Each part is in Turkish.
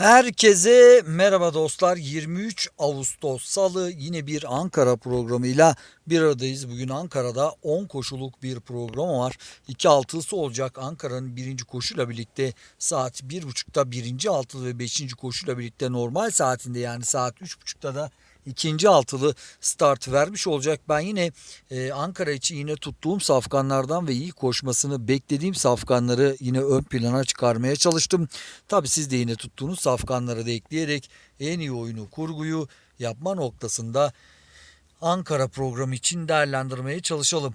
Herkese merhaba dostlar. 23 Ağustos Salı yine bir Ankara programıyla bir aradayız. Bugün Ankara'da 10 koşuluk bir program var. 2 altısı olacak Ankara'nın birinci koşuyla birlikte saat 1.30'da birinci altılı ve 5. koşuyla birlikte normal saatinde yani saat 3.30'da da ikinci altılı start vermiş olacak. Ben yine e, Ankara için yine tuttuğum safkanlardan ve iyi koşmasını beklediğim safkanları yine ön plana çıkarmaya çalıştım. Tabi siz de yine tuttuğunuz safkanları da ekleyerek en iyi oyunu kurguyu yapma noktasında Ankara programı için değerlendirmeye çalışalım.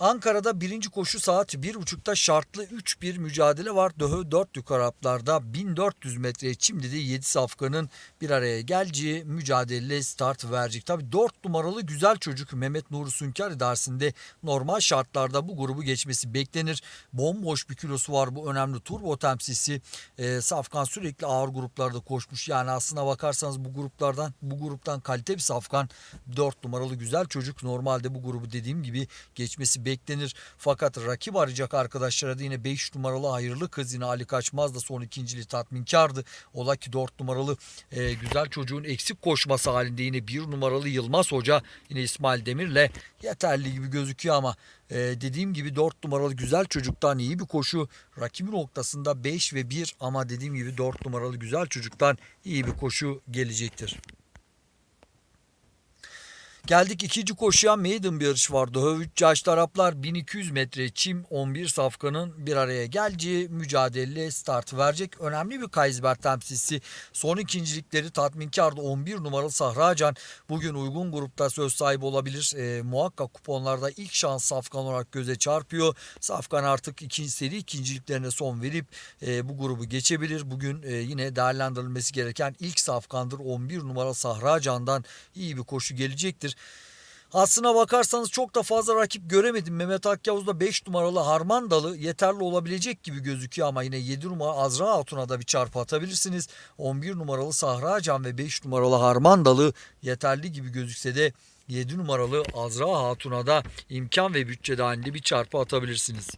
Ankara'da birinci koşu saat 1.30'da şartlı 3-1 mücadele var. Döhö 4 yukaraplarda 1400 metreye şimdi de 7 safkanın bir araya geleceği mücadele start verecek. Tabi 4 numaralı güzel çocuk Mehmet Nuri Sünkar idaresinde normal şartlarda bu grubu geçmesi beklenir. Bomboş bir kilosu var bu önemli turbo temsilcisi. E, safkan sürekli ağır gruplarda koşmuş. Yani aslına bakarsanız bu gruplardan bu gruptan kalite bir safkan 4 numaralı güzel çocuk. Normalde bu grubu dediğim gibi geçmesi beklenir. Fakat rakip arayacak arkadaşlara da yine 5 numaralı hayırlı kız yine Ali Kaçmaz da son ikinciliği tatminkardı. Ola ki 4 numaralı e, güzel çocuğun eksik koşması halinde yine 1 numaralı Yılmaz Hoca yine İsmail Demir'le yeterli gibi gözüküyor ama e, dediğim gibi 4 numaralı güzel çocuktan iyi bir koşu. Rakibi noktasında 5 ve 1 ama dediğim gibi 4 numaralı güzel çocuktan iyi bir koşu gelecektir. Geldik ikinci koşuya maiden bir yarış vardı. Hövüç yaş taraflar 1200 metre çim 11 safkanın bir araya geleceği mücadele start verecek. Önemli bir Kaysber temsilcisi. Son ikincilikleri tatminkardı 11 numaralı Sahracan. Bugün uygun grupta söz sahibi olabilir. E, muhakkak kuponlarda ilk şans safkan olarak göze çarpıyor. Safkan artık ikinci seri ikinciliklerine son verip e, bu grubu geçebilir. Bugün e, yine değerlendirilmesi gereken ilk safkandır. 11 numaralı Sahracan'dan iyi bir koşu gelecektir. Aslına bakarsanız çok da fazla rakip göremedim. Mehmet Akyavuz'da 5 numaralı Harmandalı yeterli olabilecek gibi gözüküyor ama yine 7 numara Azra Hatun'a da bir çarpı atabilirsiniz. 11 numaralı Sahra Can ve 5 numaralı Harmandalı yeterli gibi gözükse de 7 numaralı Azra Hatun'a da imkan ve bütçe dahilinde bir çarpı atabilirsiniz.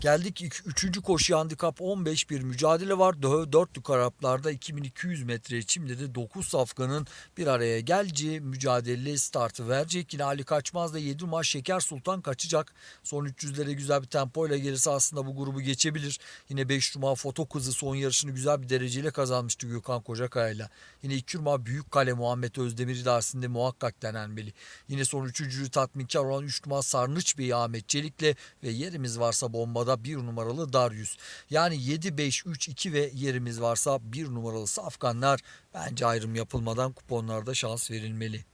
Geldik üçüncü koşu handikap 15 bir mücadele var. Dö- Dörtlük Araplarda 2200 metre şimdi de 9 safkanın bir araya geleceği mücadele startı verecek. Yine Ali Kaçmaz da 7 numara Şeker Sultan kaçacak. Son 300'lere güzel bir tempoyla gelirse aslında bu grubu geçebilir. Yine 5 numara Foto Kızı son yarışını güzel bir dereceyle kazanmıştı Gökhan Kocakaya'yla. Yine 2 numara Büyük Kale Muhammed Özdemir idaresinde muhakkak denenmeli. Yine son üçüncülüğü tatminkar olan 3 numara Sarnıç Bey Ahmet Çelik'le ve yerimiz varsa bombada bir numaralı Darius. Yani 7, 5, 3, 2 ve yerimiz varsa bir numaralı Safkanlar bence ayrım yapılmadan kuponlarda şans verilmeli.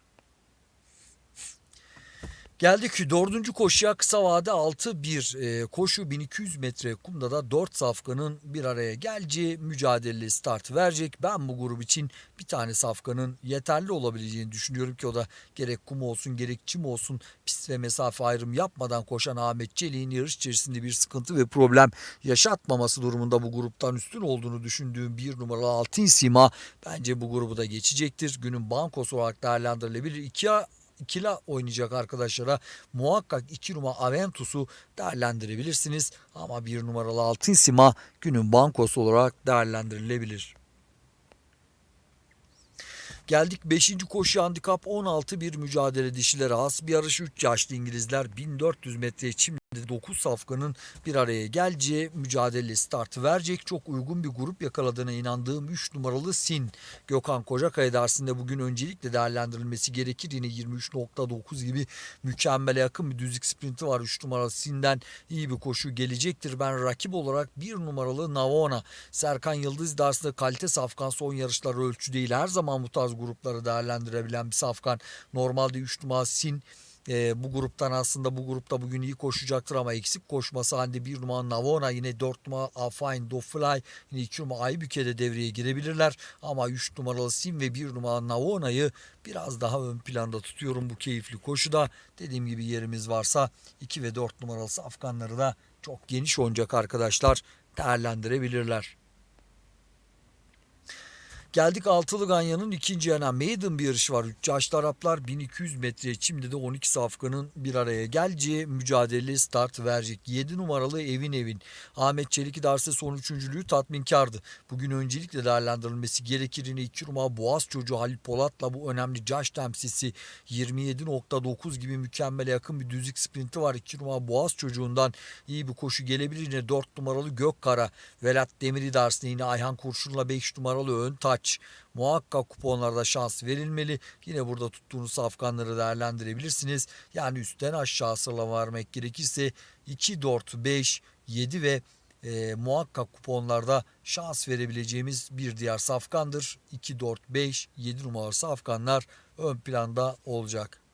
Geldik dördüncü koşuya kısa vade 6-1 e, koşu 1200 metre kumda da 4 safkanın bir araya geleceği mücadele start verecek. Ben bu grup için bir tane safkanın yeterli olabileceğini düşünüyorum ki o da gerek kum olsun gerek çim olsun pist ve mesafe ayrım yapmadan koşan Ahmet Çelik'in yarış içerisinde bir sıkıntı ve problem yaşatmaması durumunda bu gruptan üstün olduğunu düşündüğüm bir numaralı Altın Sima bence bu grubu da geçecektir. Günün bankosu olarak değerlendirilebilir. İki ikili oynayacak arkadaşlara muhakkak 2 numara Aventus'u değerlendirebilirsiniz. Ama bir numaralı Altın Sima günün bankosu olarak değerlendirilebilir. Geldik 5. koşu handikap 16 bir mücadele dişilere has bir yarış 3 yaşlı İngilizler 1400 metre çim 9 safkanın bir araya geleceği mücadele startı verecek. Çok uygun bir grup yakaladığına inandığım 3 numaralı Sin. Gökhan Kocakaya dersinde bugün öncelikle değerlendirilmesi gerekir. Yine 23.9 gibi mükemmele yakın bir düzlük sprinti var. 3 numaralı Sin'den iyi bir koşu gelecektir. Ben rakip olarak 1 numaralı Navona. Serkan Yıldız dersinde kalite safkan son yarışlar ölçü değil. Her zaman bu tarz grupları değerlendirebilen bir safkan. Normalde 3 numaralı Sin e, bu gruptan aslında bu grupta bugün iyi koşacaktır ama eksik koşması halinde bir numara Navona yine 4 numara Afine Dofly yine 2 numara Aybüke'de devreye girebilirler ama 3 numaralı Sim ve 1 numara Navona'yı biraz daha ön planda tutuyorum bu keyifli koşuda. Dediğim gibi yerimiz varsa 2 ve 4 numaralı Afganları da çok geniş oynayacak arkadaşlar değerlendirebilirler. Geldik Altılı Ganyan'ın ikinci yana maiden bir yarışı var. 3 yaşlı Araplar 1200 metre şimdi de 12 safkanın bir araya geleceği mücadele start verecek. 7 numaralı Evin Evin. Ahmet Çelik derse son üçüncülüğü tatminkardı. Bugün öncelikle değerlendirilmesi gerekir. Yine 2 numara Boğaz çocuğu Halil Polat'la bu önemli Caş temsilcisi 27.9 gibi mükemmele yakın bir düzlük sprinti var. 2 numara Boğaz çocuğundan iyi bir koşu gelebilir. Yine 4 numaralı Gökkara. Velat Demiri dersine yine Ayhan Kurşun'la 5 numaralı Ön Taç. Muhakkak kuponlarda şans verilmeli. Yine burada tuttuğunuz safkanları değerlendirebilirsiniz. Yani üstten aşağı sıralama vermek gerekirse 2, 4, 5, 7 ve e, muhakkak kuponlarda şans verebileceğimiz bir diğer safkandır. 2, 4, 5, 7 numaralı safkanlar ön planda olacak.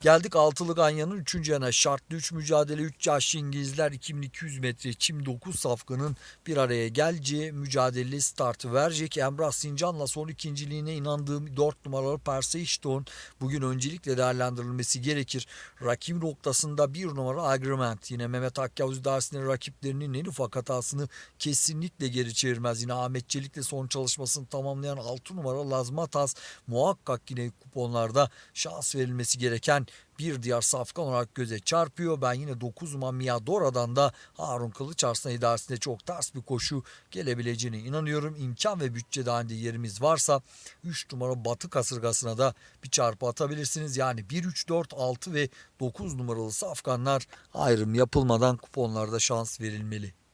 Geldik Altılı Ganyan'ın 3. yana şartlı 3 mücadele 3 yaşlı İngilizler 2200 metre çim 9 safkanın bir araya geleceği mücadele startı verecek. Emrah Sincan'la son ikinciliğine inandığım 4 numaralı Perseistown bugün öncelikle değerlendirilmesi gerekir. Rakip noktasında 1 numara Agreement. Yine Mehmet Akyavuz dersinde rakiplerinin en ufak hatasını kesinlikle geri çevirmez. Yine Ahmet Çelik'le son çalışmasını tamamlayan 6 numara Lazmatas muhakkak yine kuponlarda şans verilmesi gereken bir diğer safkan olarak göze çarpıyor. Ben yine 9 numara Miadora'dan da Harun Kılıç Arslan idaresinde çok ters bir koşu gelebileceğine inanıyorum. İmkan ve bütçe dahilinde yerimiz varsa 3 numara Batı kasırgasına da bir çarpı atabilirsiniz. Yani 1, 3, 4, 6 ve 9 numaralı safkanlar ayrım yapılmadan kuponlarda şans verilmeli.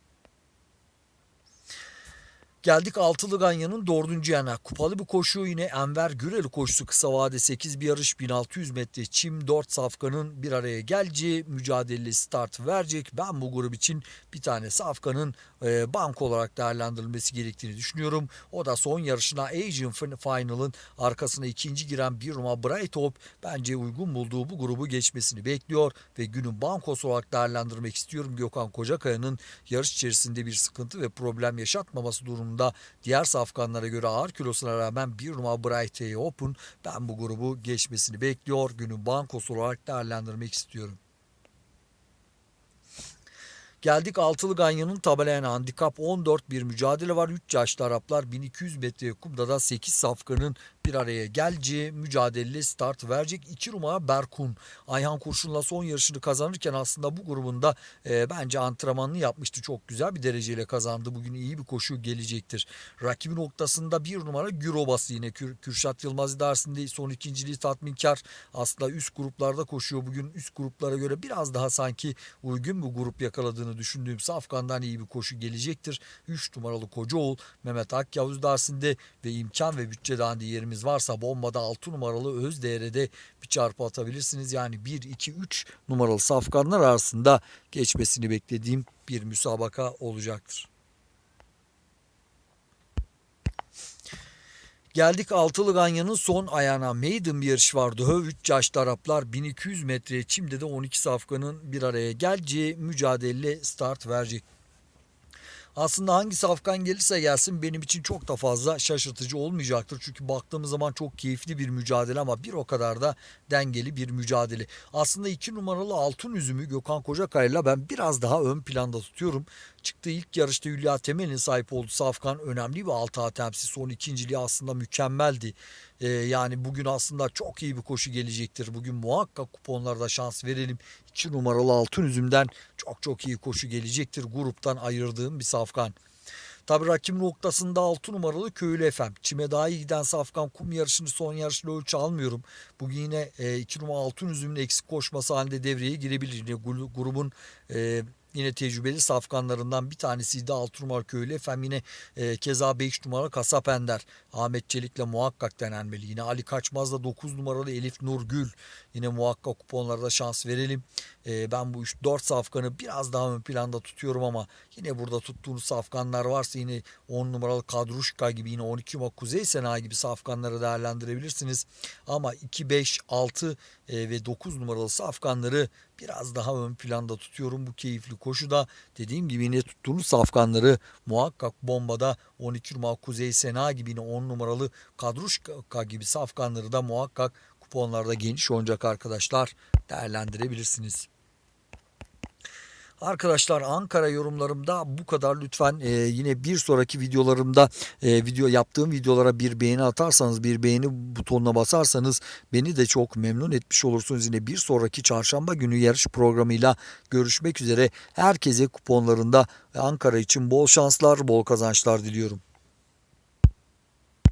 Geldik Altılı Ganyan'ın dördüncü yana. Kupalı bir koşu yine Enver Güreli koşusu kısa vade 8 bir yarış 1600 metre çim 4 safkanın bir araya geleceği mücadele start verecek. Ben bu grup için bir tane safkanın e, bank olarak değerlendirilmesi gerektiğini düşünüyorum. O da son yarışına Asian Final'ın arkasına ikinci giren bir numara Bright Hope bence uygun bulduğu bu grubu geçmesini bekliyor ve günün bankosu olarak değerlendirmek istiyorum. Gökhan Kocakaya'nın yarış içerisinde bir sıkıntı ve problem yaşatmaması durumunda diğer safkanlara göre ağır kilosuna rağmen bir numara Bright Open ben bu grubu geçmesini bekliyor. Günün bankosu olarak değerlendirmek istiyorum. Geldik Altılı Ganyan'ın tabelayana handikap 14 bir mücadele var. 3 yaşlı Araplar 1200 metre kumda da 8 safkanın bir araya geleceği mücadele start verecek. 2 numara Berkun. Ayhan Kurşun'la son yarışını kazanırken aslında bu grubunda e, bence antrenmanını yapmıştı. Çok güzel bir dereceyle kazandı. Bugün iyi bir koşu gelecektir. Rakibi noktasında bir numara Gürobası yine Kür, Kürşat Yılmaz dersinde son ikinciliği tatminkar. Aslında üst gruplarda koşuyor. Bugün üst gruplara göre biraz daha sanki uygun bir grup yakaladığını düşündüğüm Safkan'dan iyi bir koşu gelecektir. 3 numaralı Kocaoğul Mehmet Akyavuz dersinde ve imkan ve bütçe dahilinde yerimiz varsa bombada 6 numaralı öz değerde bir çarpı atabilirsiniz. Yani 1, 2, 3 numaralı Safkanlar arasında geçmesini beklediğim bir müsabaka olacaktır. Geldik Altılı Ganyan'ın son ayağına maiden bir yarış vardı. Höv 3 yaşlı Araplar 1200 metre çimde de 12 safkanın bir araya geleceği mücadele start verecek. Aslında hangi safkan gelirse gelsin benim için çok da fazla şaşırtıcı olmayacaktır. Çünkü baktığımız zaman çok keyifli bir mücadele ama bir o kadar da dengeli bir mücadele. Aslında iki numaralı altın üzümü Gökhan Kocakay'la ben biraz daha ön planda tutuyorum. Çıktığı ilk yarışta Hülya Temel'in sahip olduğu Safkan önemli bir altı temsil. Son ikinciliği aslında mükemmeldi. Ee, yani bugün aslında çok iyi bir koşu gelecektir. Bugün muhakkak kuponlarda şans verelim. 2 numaralı altın üzümden çok çok iyi koşu gelecektir. Gruptan ayırdığım bir Safkan. Tabi rakip noktasında 6 numaralı Köylü Efem. Çime daha iyi giden Safkan kum yarışını son yarışla ölçü almıyorum. Bugün yine 2 numara altın üzümün eksik koşması halinde devreye girebilir. Yine grubun e, Yine tecrübeli safkanlarından bir tanesiydi 6 numara köylü. Efendim yine e, keza 5 numara Kasap Ender. Ahmet Çelik'le muhakkak denenmeli. Yine Ali Kaçmaz'la 9 numaralı Elif Nurgül. Yine muhakkak kuponlarda şans verelim. E, ben bu 3-4 safkanı biraz daha ön planda tutuyorum ama yine burada tuttuğunuz safkanlar varsa yine 10 numaralı Kadruşka gibi yine 12 numara Kuzey Sena gibi safkanları değerlendirebilirsiniz. Ama 2, 5, 6 e, ve 9 numaralı safkanları biraz daha ön planda tutuyorum bu keyifli koşuda. Dediğim gibi yine tuttuğunuz safkanları muhakkak bombada 12 numaralı Kuzey Sena gibi yine 10 numaralı Kadruşka gibi safkanları da muhakkak kuponlarda geniş oyuncak arkadaşlar değerlendirebilirsiniz. Arkadaşlar Ankara yorumlarımda bu kadar. Lütfen e, yine bir sonraki videolarımda e, video yaptığım videolara bir beğeni atarsanız bir beğeni butonuna basarsanız beni de çok memnun etmiş olursunuz. Yine bir sonraki çarşamba günü yarış programıyla görüşmek üzere. Herkese kuponlarında Ankara için bol şanslar, bol kazançlar diliyorum.